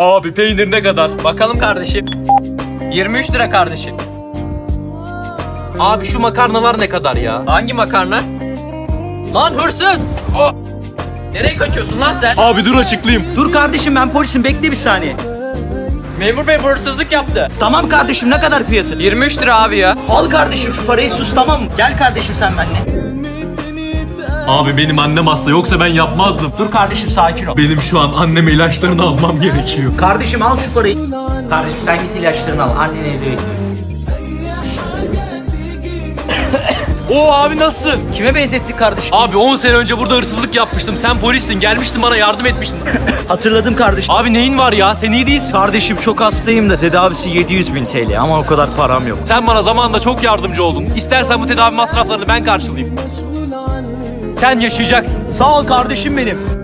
Abi peynir ne kadar? Bakalım kardeşim. 23 lira kardeşim. Abi şu makarnalar ne kadar ya? Hangi makarna? Lan hırsız! Nereye kaçıyorsun lan sen? Abi dur açıklayayım. Dur kardeşim ben polisim bekle bir saniye. Memur bey bu hırsızlık yaptı. Tamam kardeşim ne kadar fiyatı? 23 lira abi ya. Al kardeşim şu parayı sus tamam mı? Gel kardeşim sen benimle. Abi benim annem hasta yoksa ben yapmazdım. Dur kardeşim sakin ol. Benim şu an anneme ilaçlarını almam gerekiyor. Kardeşim al şu parayı. Kardeşim sen git ilaçlarını al. Annene hediye ediyorsun. Oo abi nasılsın? Kime benzettik kardeşim? Abi 10 sene önce burada hırsızlık yapmıştım. Sen polissin. Gelmiştin bana yardım etmiştin. Hatırladım kardeşim. Abi neyin var ya? Sen iyi değilsin. Kardeşim çok hastayım da tedavisi 700 bin TL ama o kadar param yok. Sen bana zamanında çok yardımcı oldun. İstersen bu tedavi masraflarını ben karşılayayım. Sen yaşayacaksın. Sağ ol kardeşim benim.